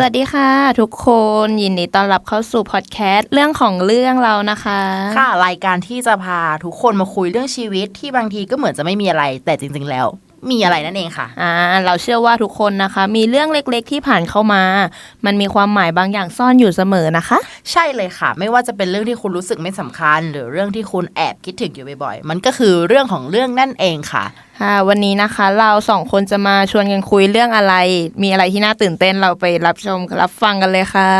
สวัสดีค่ะทุกคนยินดีต้อนรับเข้าสู่พอดแคสต์เรื่องของเรื่องเรานะคะ ค่ะ รายการที่จะพาทุกคนมาคุยเรื่องชีวิตที่บางทีก็เหมือนจะไม่มีอะไร แต่จริง ๆ แล้ว มีอะไรนั่นเองค่ะอ่าเราเชื่อว่าทุกคนนะคะ มีเรื่องเล็กๆที่ผ่านเข้ามา มันมีความหมายบางอย่างซ่อนอยู่เสมอนะคะ ใช่เลยค่ะ ไม่ว่าจะเป็นเรื่องที่คุณรู้สึกไม่สำคัญ หรือเรื่องที่คุณแอบคิดถึงอยู่บ่อยๆมันก็คือเรื่องของเรื่องนั่นเองค่ะ ค่ะวันนี้นะคะเราสองคนจะมาชวนกันคุยเรื่องอะไร มีอะไรที่น่าตื่นเต้นเราไปรับชมรับฟังกันเลยค่ะ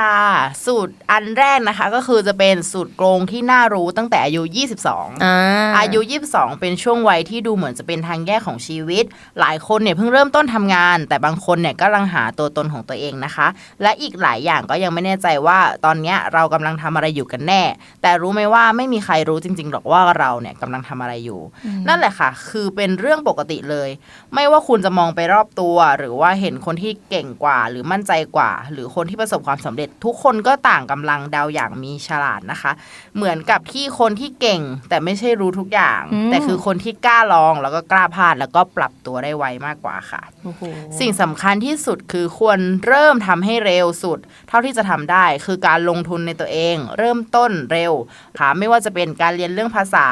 ค่ะ สูตรอันแรกนะคะก็คือจะเป็นสูตรโกงที่น่ารู้ตั้งแต่อายุ 22อ่าอายุ 22 เป็นช่วงวัยที่ดูเหมือนจะเป็นทางแยกของชีวิต หลายคนเนี่ยเพิ่งเริ่มต้นทำงาน แต่บางคนเนี่ยกำลังหาตัวตนของตัวเองนะคะ และอีกหลายอย่างก็ยังไม่แน่ใจว่าตอนเนี้ยเรากำลังทำอะไรอยู่กันแน่ แต่รู้ไหมว่าไม่มีใครรู้จริง ๆ หรอกว่าเราเนี่ยกำลังทำอะไรอยู่ นั่นแหละค่ะ คือเป็นเรื่องปกติเลย ไม่ว่าคุณจะมองไปรอบตัว หรือว่าเห็นคนที่เก่งกว่า หรือมั่นใจกว่า หรือคนที่ประสบความสำเร็จ ทุกคนก็ต่างกำลังเดาอย่างมีฉลาดนะคะ เหมือนกับที่คนที่เก่งแต่ไม่ใช่รู้ทุกอย่างอืมแต่คือคนที่กล้าลองแล้วก็กล้าพลาดแล้วก็ปรับตัวได้ไวมากกว่าค่ะโอ้โหสิ่งสำคัญที่สุดคือควรเริ่มทำให้เร็วสุด เท่าที่จะทำได้คือการลงทุนในตัวเอง เริ่มต้นเร็วค่ะไม่ว่าจะเป็นการเรียนเรื่องภาษา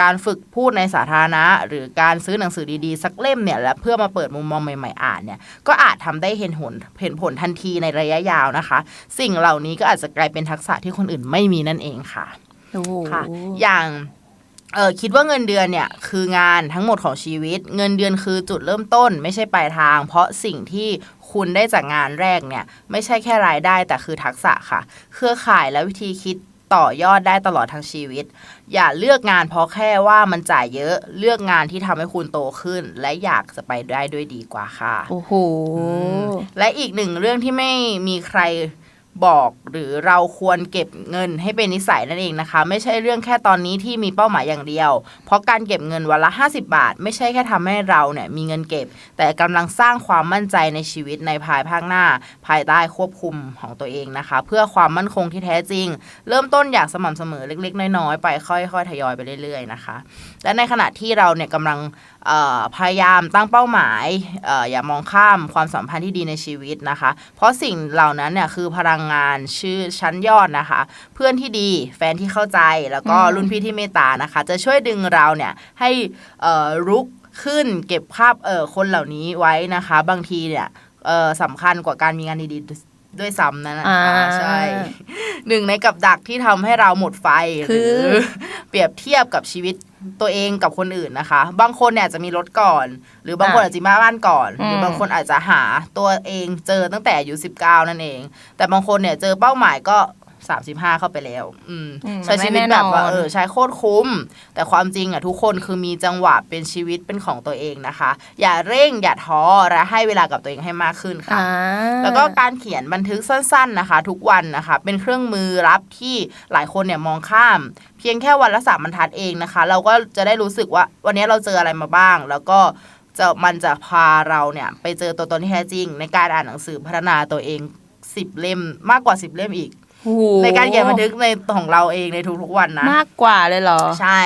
การฝึกพูดในสาธารณะ หรือการซื้อหนังสือดีๆ สักเล่มเนี่ยและเพื่อมาเปิดมุมมองใหม่ๆอ่านเนี่ยก็อาจทำได้เห็นผลเห็นผลทันทีในระยะยาวนะคะ สิ่งเหล่านี้ก็อาจจะกลายเป็นทักษะที่คนอื่นไม่มีนั่นเองค่ะโอ้โหค่ะ อย่างเออคิดว่าเงินเดือนเนี่ยคืองานทั้งหมดของชีวิต เงินเดือนคือจุดเริ่มต้น ไม่ใช่ปลายทาง เพราะสิ่งที่คุณได้จากงานแรกเนี่ย ไม่ใช่แค่รายได้แต่คือทักษะค่ะ เครือข่ายและวิธีคิด ต่อยอดได้ตลอดทั้งชีวิต อย่าเลือกงานเพราะแค่ว่ามันจ่ายเยอะเลือกงานที่ทำให้คุณโตขึ้น และอยากจะไปได้ด้วยดีกว่าค่ะ โอ้โห และอีกหนึ่งเรื่องที่ไม่มีใครบอกหรือเราควรเก็บเงินให้เป็นนิสัยนั่นเองนะคะ ไม่ใช่เรื่องแค่ตอนนี้ที่มีเป้าหมายอย่างเดียว เพราะการเก็บเงินวันละ 50 บาท ไม่ใช่แค่ทำให้เราเนี่ยมีเงินเก็บ แต่กำลังสร้างความมั่นใจในชีวิตในภายภาคหน้า ภายใต้ควบคุมของตัวเองนะคะ เพื่อความมั่นคงที่แท้จริง เริ่มต้นอย่างสม่ำเสมอเล็ก ๆ น้อยๆไปค่อยๆทยอยไปเรื่อยๆนะคะ และในขณะที่เราเนี่ยกำลังพยายามตั้งเป้าหมายอออย่ามองข้ามความสัมพันธ์ที่ดีในชีวิตนะคะ เพราะสิ่งเหล่านั้นเนี่ยคือพลังงานชื่อชั้นยอดนะคะ เพื่อนที่ดีแฟนที่เข้าใจแล้วก็อืมรุ่นพี่ที่เมตตานะคะ จะช่วยดึงเราเนี่ยให้เอ่อรุกขึ้นเก็บภาพเอ่อคนเหล่านี้ไว้นะคะ บางทีเนี่ยเอ่อสำคัญกว่าการมีงานดีๆด้วยซ้ำนั่นนะคะอ่าใช่หนึ่งในกับดักที่ทำให้เราหมดไฟ คือหรือเปรียบเทียบกับชีวิต ตัวเองกับคนอื่นนะคะ บางคนเนี่ยอาจจะมีรถก่อน หรือบางคนอะอาจจะมาบ้านก่อนอืมหรือบางคนอาจจะหาตัวเองเจอตั้งแต่อายุ19 นั่นเอง แต่บางคนเนี่ยเจอเป้าหมายก็ 35 เข้าไปแล้ว อืมอืมใช้มันไม่ชีวิตแบบว่าแน่นอนเออใช้โคตรคุ้ม แต่ความจริงอะทุกคนคือมีจังหวะเป็นชีวิตเป็นของตัวเองนะคะ อย่าเร่งอย่าท้อและให้เวลากับตัวเองให้มากขึ้นค่ะอ่าแล้วก็การเขียนบันทึกสั้น ๆนะคะ ทุกวันนะคะ เป็นเครื่องมือรับที่หลายคนเนี่ยมองข้าม เพียงแค่วันละสามบรรทัดเองนะคะ เราก็จะได้รู้สึกว่าวันนี้เราเจออะไรมาบ้าง แล้วก็จะมันจะพาเราเนี่ยไปเจอตัวตนที่แท้จริง ในการอ่านหนังสือพัฒนาตัวเองสิบเล่มมากกว่าสิบเล่มอีกโอ้โห ในการเขียนบันทึกในของเราเองในทุกๆวันนะ มากกว่าเลยเหรอ ใช่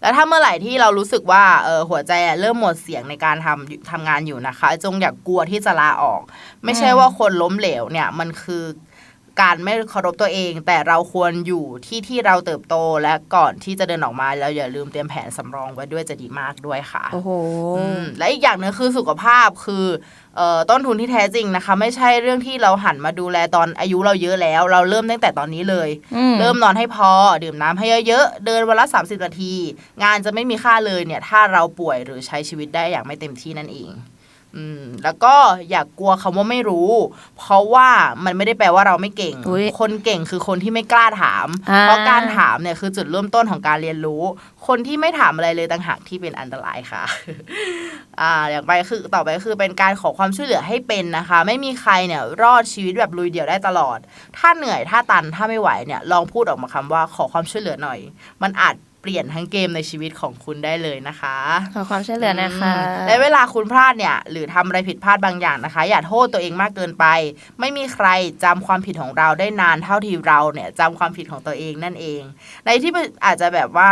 แล้วถ้าเมื่อไหร่ที่เรารู้สึกว่าเออหัวใจอะเริ่มหมดเสียงในการทำอยู่ทำงานอยู่นะคะ จงอย่ากกลัวที่จะลาออก ไม่ใช่อืมว่าคนล้มเหลวเนี่ยมันคือ การไม่เคารพตัวเอง แต่เราควรอยู่ที่ที่เราเติบโตและก่อนที่จะเดินออกมาแล้วอย่าลืมเตรียมแผนสำรองไว้ด้วยจะดีมากด้วยค่ะ โอ้โหอืมและอีกอย่างหนึงคือสุขภาพคือเอ่อต้นทุนที่แท้จริงนะคะ ไม่ใช่เรื่องที่เราหันมาดูแลตอนอายุเราเยอะแล้ว เราเริ่มตั้งแต่ตอนนี้เลยอืมเริ่มนอนให้พอ ดื่มน้ำให้เยอะๆเดินวันละ 30 นาที งานจะไม่มีค่าเลยเนี่ยถ้าเราป่วยหรือใช้ชีวิตได้อย่างไม่เต็มที่นั่นเอง อืมแล้วก็อย่ากกลัวคำว่าไม่รู้ เพราะว่ามันไม่ได้แปลว่าเราไม่เก่ง อุ๊ยคนเก่งคือคนที่ไม่กล้าถาม อ่า เพราะการถามเนี่ยคือจุดเริ่มต้นของการเรียนรู้ คนที่ไม่ถามอะไรเลยต่างหากที่เป็นอันตรายค่ะ อ่าอย่างไปคือต่อไปก็คือเป็นการขอความช่วยเหลือให้เป็นนะคะ ไม่มีใครเนี่ยรอดชีวิตแบบลุยเดี่ยวได้ตลอด ถ้าเหนื่อยถ้าตันถ้าไม่ไหวเนี่ยลองพูดออกมาคำว่าขอความช่วยเหลือหน่อย มันอาจ เปลี่ยนทั้งเกมในชีวิตของคุณได้เลยนะคะขอความช่วยเหลือนะคะอืมและเวลาคุณพลาดเนี่ย หรือทำอะไรผิดพลาดบางอย่างนะคะ อย่าโทษตัวเองมากเกินไป ไม่มีใครจำความผิดของเราได้นานเท่าที่เราเนี่ยจำความผิดของตัวเองนั่นเอง ในที่อาจจะแบบว่า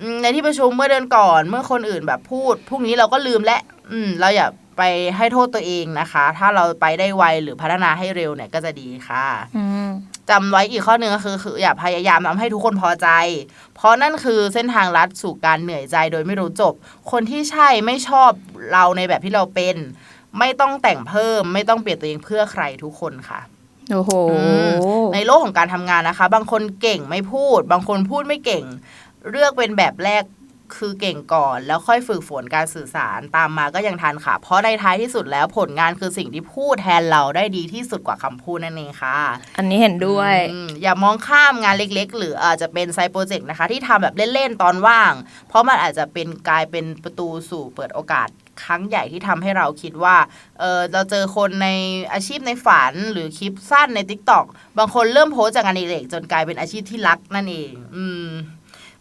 อืมในที่ประชุมเมื่อเดือนก่อน เมื่อคนอื่นแบบพูดพรุ่งนี้เราก็ลืมและอืมเราอย่าไปให้โทษตัวเองนะคะ ถ้าเราไปได้ไวหรือพัฒนาให้เร็วเนี่ยก็จะดีค่ะ อืม จำไว้อีกข้อหนึ่งก็คือคืออย่าพยายามทำให้ทุกคนพอใจ เพราะนั่นคือเส้นทางลัดสู่การเหนื่อยใจโดยไม่รู้จบ คนที่ใช่ไม่ชอบเราในแบบที่เราเป็น ไม่ต้องแต่งเพิ่ม ไม่ต้องเปลี่ยนตัวเองเพื่อใครทุกคนค่ะโอ้โหอืมในโลกของการทำงานนะคะ บางคนเก่งไม่พูด บางคนพูดไม่เก่ง เลือกเป็นแบบแรก คือเก่งก่อนแล้วค่อยฝึกฝนการสื่อสารตามมาก็ยังทันค่ะ เพราะในท้ายที่สุดแล้วผลงานคือสิ่งที่พูดแทนเราได้ดีที่สุดกว่าคำพูดนั่นเองค่ะ อันนี้เห็นด้วยอืมอย่ามองข้ามงานเล็กๆ หรืออาจจะเป็นไซต์โปรเจกต์นะคะ ที่ทำแบบเล่นๆตอนว่าง เพราะมันอาจจะเป็นกลายเป็นประตูสู่เปิดโอกาสครั้งใหญ่ที่ทำให้เราคิดว่า เออเราเจอคนในอาชีพในฝันหรือคลิปสั้นใน t ิ k t o k บางคนเริ่มโพสต์จากงานอดิเรกจนกลายเป็นอาชีพที่รักนั่นเอง อืม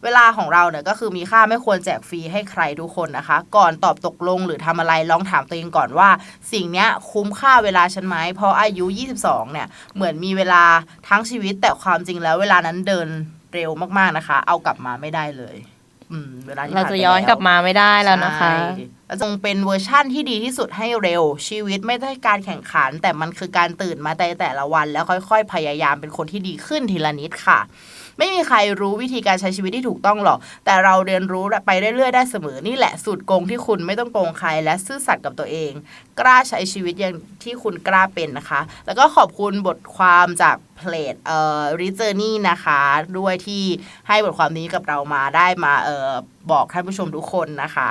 เวลาของเราเนี่ยก็คือมีค่าไม่ควรแจกฟรีให้ใครทุกคนนะคะ ก่อนตอบตกลงหรือทำอะไรลองถามตัวเองก่อนว่า สิ่งเนี้ยคุ้มค่าเวลาฉันไหมเพราะอายุ 22 เนี่ยเหมือนมีเวลาทั้งชีวิตแต่ความจริงแล้วเวลานั้นเดินเร็วมากๆนะคะ เอากลับมาไม่ได้เลยอืมเวลาที่เราผ่จะไปย้อนแวกลับมาไม่ได้แล้วนะคะใช่แล้วจงเป็นเวอร์ชั่นที่ดีที่สุดให้เร็ว ชีวิตไม่ได้การแข่งขัน แต่มันคือการตื่นมาแต่แต่ละวัน แล้วค่อย ๆ พยายามเป็นคนที่ดีขึ้นทีละนิดค่ะ ไม่มีใครรู้วิธีการใช้ชีวิตที่ถูกต้องหรอก แต่เราเรียนรู้ไปเรื่อยๆได้เสมอนี่แหละสูตรโกงที่คุณไม่ต้องโกงใครและซื่อสัตย์กับตัวเอง กล้าใช้ชีวิตอย่างที่คุณกล้าเป็นนะคะ แล้วก็ขอบคุณบทความจากเพลทเอ่อริเจอร์นี่นะคะ ด้วยที่ให้บทความนี้กับเรามาได้มาเอ่อบอกท่านผู้ชมทุกคนนะคะ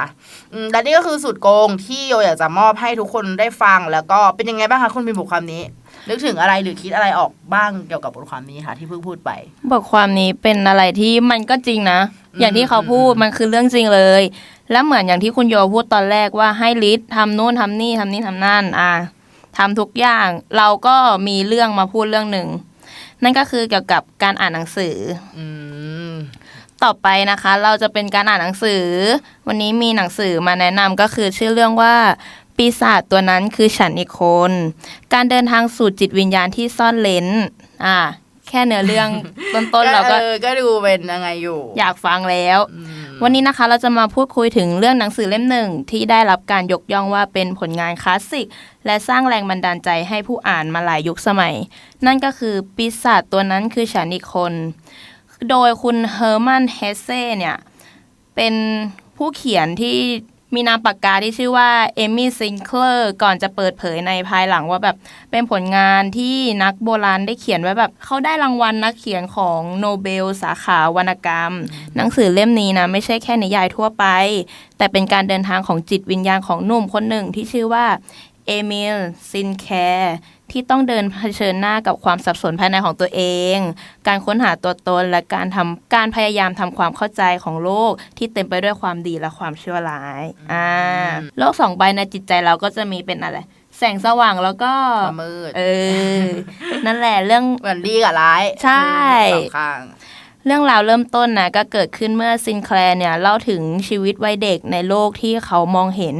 อืมและนี่ก็คือสูตรโกงที่โยอยากจะมอบให้ทุกคนได้ฟัง แล้วก็เป็นยังไงบ้างคะคุณพิมพ์บทความนี้ นึกถึงอะไรหรือคิดอะไรออกบ้างเกี่ยวกับบทความนี้ค่ะที่เพิ่งพูดไป บทความนี้เป็นอะไรที่มันก็จริงนะอืมอย่างที่เขาพูดมันคือเรื่องจริงเลย แล้วเหมือนอย่างที่คุณโยพูดตอนแรกว่าให้ลิศทำนู่นทำนี่ทำนี่ทำนั่นอะทำทุกอย่างเราก็มีเรื่องมาพูดเรื่องหนึ่ง นั่นก็คือเกี่ยวกับการอ่านหนังสืออืมต่อไปนะคะ เราจะเป็นการอ่านหนังสือ วันนี้มีหนังสือมาแนะนำก็คือชื่อเรื่องว่า ปีศาจตัวนั้นคือฉันอีกคน การเดินทางสู่จิตวิญญาณที่ซ่อนเลนอ่า แค่เนื้อเรื่อง ต้นๆเราก็เออก็ดูเป็นยังไงอยู่ อยากฟังแล้วอืมวันนี้นะคะเราจะมาพูดคุยถึงเรื่องหนังสือเล่มหนึ่งที่ได้รับการยกย่องว่าเป็นผลงานคลาสสิก และสร้างแรงบันดาลใจให้ผู้อ่านมาหลายยุคสมัย นั่นก็คือปีศาจตัวนั้นคือฉันอีกคน โดยคุณเฮอร์มันเฮเซ่เนี่ย เป็นผู้เขียนที่ มีนามปากกาที่ชื่อว่าเอมี่ซิงเคลอร์ก่อนจะเปิดเผยในภายหลังว่าแบบเป็นผลงานที่นักโบราณได้เขียนไว้แบบเขาได้รางวัลนักเขียนของโนเบลสาขาวรรณกรรม หนังสือเล่มนี้นะไม่ใช่แค่นิยายทั่วไป แต่เป็นการเดินทางของจิตวิญญาณของหนุ่มคนหนึ่งที่ชื่อว่าเอมิลซินแคร์ ที่ต้องเดินเผชิญหน้ากับความสับสนภายในของตัวเอง การค้นหาตัวตนและการทำการพยายามทำความเข้าใจของโลกที่เต็มไปด้วยความดีและความชั่วร้ายอ่าโลกสองใบในจิตใจเราก็จะมีเป็นอะไรแสงสว่างแล้วก็ความมืดเออ นั่นแหละเรื่องเหมือนดีกับร้าย ใช่สองข้างเรื่องราวเริ่มต้นนะก็เกิดขึ้นเมื่อซินแคลร์เนี่ยเล่าถึงชีวิตวัยเด็กในโลกที่เขามองเห็น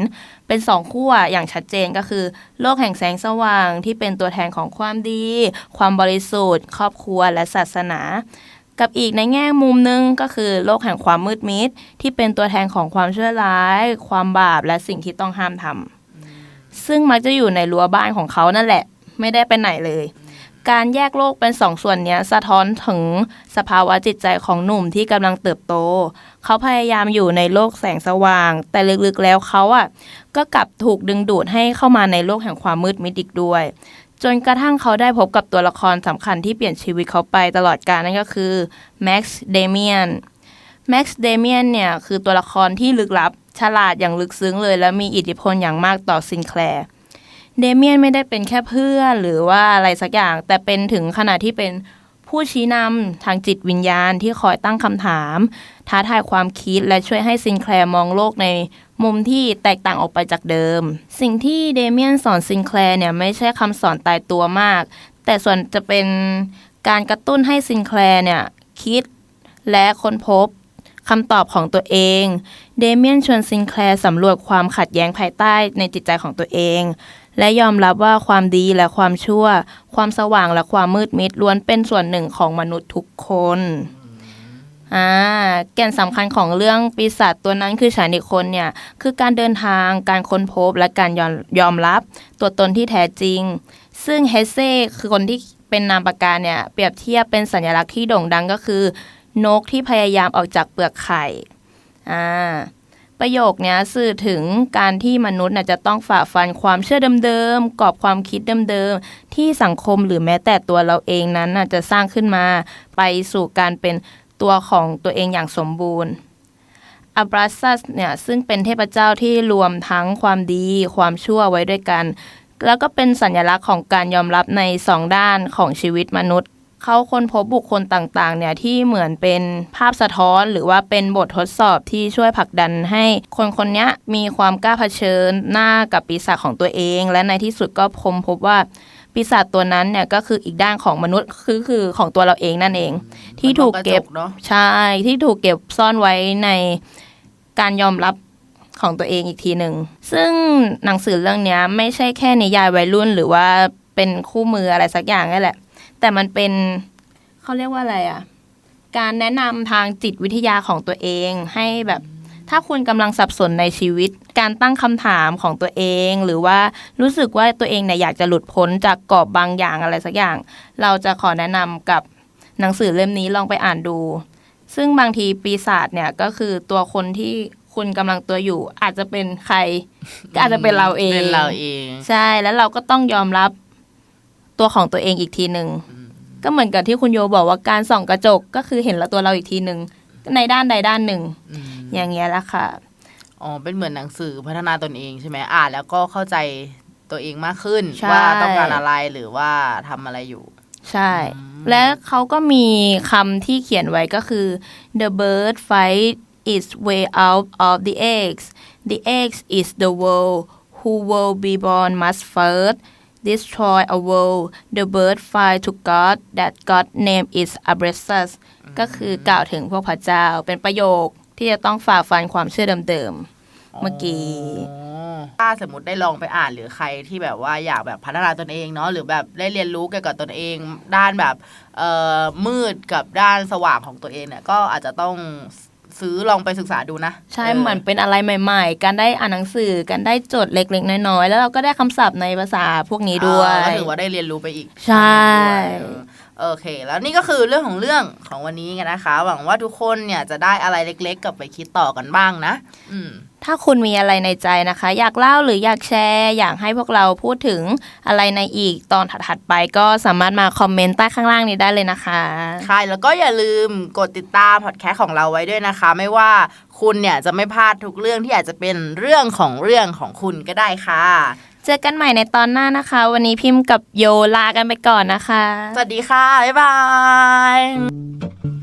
เป็นสองขั้วอย่างชัดเจนก็คือ โลกแห่งแสงสว่างที่เป็นตัวแทนของความดี ความบริสุทธิ์ ครอบครัวและศาสนา กับอีกในแง่มุมหนึงก็คือ โลกแห่งความมืดมิดที่เป็นตัวแทนของความชั่วร้าย ความบาปและสิ่งที่ต้องห้ามทำซึ่งมักจะอยู่ในรั้วบ้านของเขานั่นแหละ ไม่ได้ไปไหนเลยการแยกโลกเป็นสองส่วนนี้สะท้อนถึงสภาวะจิตใจของหนุ่มที่กำลังเติบโต เขาพยายามอยู่ในโลกแสงสว่าง แต่ลึกๆแล้วเขาอะ ก็กลับถูกดึงดูดให้เข้ามาในโลกแห่งความมืดมิดอีกด้วย จนกระทั่งเขาได้พบกับตัวละครสำคัญที่เปลี่ยนชีวิตเขาไปตลอดกาลนั่นก็คือแม็กซ์เดเมียนแม็กซ์เดเมียนเนี่ยคือตัวละครที่ลึกลับ ฉลาดอย่างลึกซึ้งเลย และมีอิทธิพลอย่างมากต่อซินแคลร์เดเมียนไม่ได้เป็นแค่เพื่อนหรือว่าอะไรสักอย่าง แต่เป็นถึงขนาดที่เป็น ผู้ชี้นำทางจิตวิญญาณที่คอยตั้งคำถาม ท้าทายความคิดและช่วยให้ซินแคลร์มองโลกในมุมที่แตกต่างออกไปจากเดิม สิ่งที่เดเมียนสอนซินแคลร์เนี่ยไม่ใช่คำสอนตายตัวมาก แต่ส่วนจะเป็นการกระตุ้นให้ซินแคลร์เนี่ยคิดและค้นพบคำตอบของตัวเอง เดเมียนชวนซินแคลร์สำรวจความขัดแย้งภายใต้ในจิตใจของตัวเอง และยอมรับว่าความดีและความชั่ว ความสว่างและความมืดมิดล้วนเป็นส่วนหนึ่งของมนุษย์ทุกคนอ่าแก่นสำคัญของเรื่องปีศาจตัวนั้นคือฉันอีกคนเนี่ย คือการเดินทางการค้นพบและการยอมยอมรับ ตัวตนที่แท้จริง ซึ่งเฮเซ่คือคนที่เป็นนามปากกาเนี่ย เปรียบเทียบเป็นสัญลักษณ์ที่โด่งดังก็คือ นกที่พยายามออกจากเปลือกไข่อ่า ประโยคนี้สื่อถึงการที่มนุษย์น่ะจะต้องฝ่าฟันความเชื่อเดิมๆกรอบความคิดเดิมๆที่สังคมหรือแม้แต่ตัวเราเองนั้นน่ะจะสร้างขึ้นมา ไปสู่การเป็นตัวของตัวเองอย่างสมบูรณ์อับราซัสเนี่ยซึ่งเป็นเทพเจ้าที่รวมทั้งความดีความชั่วไว้ด้วยกัน แล้วก็เป็นสัญลักษณ์ของการยอมรับในสองด้านของชีวิตมนุษย์ เขาค้นพบบุคคลต่างๆ เนี่ยที่เหมือนเป็นภาพสะท้อน หรือว่าเป็นบททดสอบที่ช่วยผลักดันให้คนคนนี้มีความกล้าเผชิญหน้ากับปีศาจของตัวเอง และในที่สุดก็พบพบว่าปีศาจตัวนั้นเนี่ยก็คืออีกด้านของมนุษย์คือคือของตัวเราเองนั่นเอง ที่ถูกเก็บใช่ที่ถูกเก็บซ่อนไว้ในการยอมรับของตัวเองอีกทีหนึ่งซึ่งหนังสือเรื่องนี้ไม่ใช่แค่นิยายวัยรุ่น หรือว่าเป็นคู่มืออะไรสักอย่างนี่แหละ แต่มันเป็นเขาเรียกว่าอะไรอะการแนะนำทางจิตวิทยาของตัวเองให้แบบ ถ้าคุณกำลังสับสนในชีวิต การตั้งคำถามของตัวเอง หรือว่ารู้สึกว่าตัวเองเนี่ยอยากจะหลุดพ้นจากกรอบบางอย่างอะไรสักอย่าง เราจะขอแนะนำกับหนังสือเล่มนี้ลองไปอ่านดู ซึ่งบางทีปีศาจเนี่ยก็คือตัวคนที่คุณกำลังตัวอยู่อาจจะเป็นใครก็อาจจะเป็นเราเองเป็นเราเอง ใช่แล้วเราก็ต้องยอมรับ ตัวของตัวเองอีกทีหนึ่งก็เหมือนกับที่คุณโยบอกว่าการส่องกระจกก็คือเห็นละตัวเราอีกทีหนึ่งในด้านใดด้านหนึ่งอืมอย่างเงี้ยแหละค่ะอ๋อเป็นเหมือนหนังสือพัฒนาตนเองใช่ไหมอ่านแล้วก็เข้าใจตัวเองมากขึ้นใช่ว่าต้องการอะไรหรือว่าทำอะไรอยู่ ใช่ และเขาก็มีคำที่เขียนไว้ก็คือ the bird fight its way out of the eggs the eggs is the world who will be born must first destroy a world the bird fly to God that God name is Abrasus ก็คือกล่าวถึงพวกพระเจ้าเป็นประโยคที่จะต้องฝ่าฟันความเชื่อเดิมๆเมื่อกี้ถ้าสมมติได้ลองไปอ่านหรือใครที่แบบว่าอยากแบบพัฒนาตนเองเนาะหรือแบบได้เรียนรู้เกี่ยวกับตนเอง ด้านแบบเอ่อมืดกับด้านสว่างของตัวเองเนี่ยก็อาจจะต้อง ซื้อลองไปศึกษาดูนะ ใช่เหมือนเป็นอะไรใหม่ ๆ การได้อ่านหนังสือการได้จดเล็ก ๆ น้อยๆแล้วเราก็ได้คำศัพท์ในภาษาพวกนี้ด้วยเออก็ถือว่าได้เรียนรู้ไปอีก ใช่เออโอเค แล้วนี่ก็คือเรื่องของเรื่องของวันนี้กันนะคะ หวังว่าทุกคนเนี่ยจะได้อะไรเล็ก ๆ กลับไปคิดต่อกันบ้างนะ อืม ถ้าคุณมีอะไรในใจนะคะ อยากเล่าหรืออยากแชร์ อยากให้พวกเราพูดถึงอะไรในอีกตอนถัดๆไปก็สามารถมาคอมเมนต์ใต้ข้างล่างนี้ได้เลยนะคะใช่แล้วก็อย่าลืมกดติดตามพอดแคสต์ของเราไว้ด้วยนะคะ ไม่ว่าคุณเนี่ยจะไม่พลาดทุกเรื่องที่อาจจะเป็นเรื่องของเรื่องของคุณก็ได้ค่ะ เจอกันใหม่ในตอนหน้านะคะ วันนี้พิมพ์กับโยลากันไปก่อนนะคะ สวัสดีค่ะ บ๊ายบาย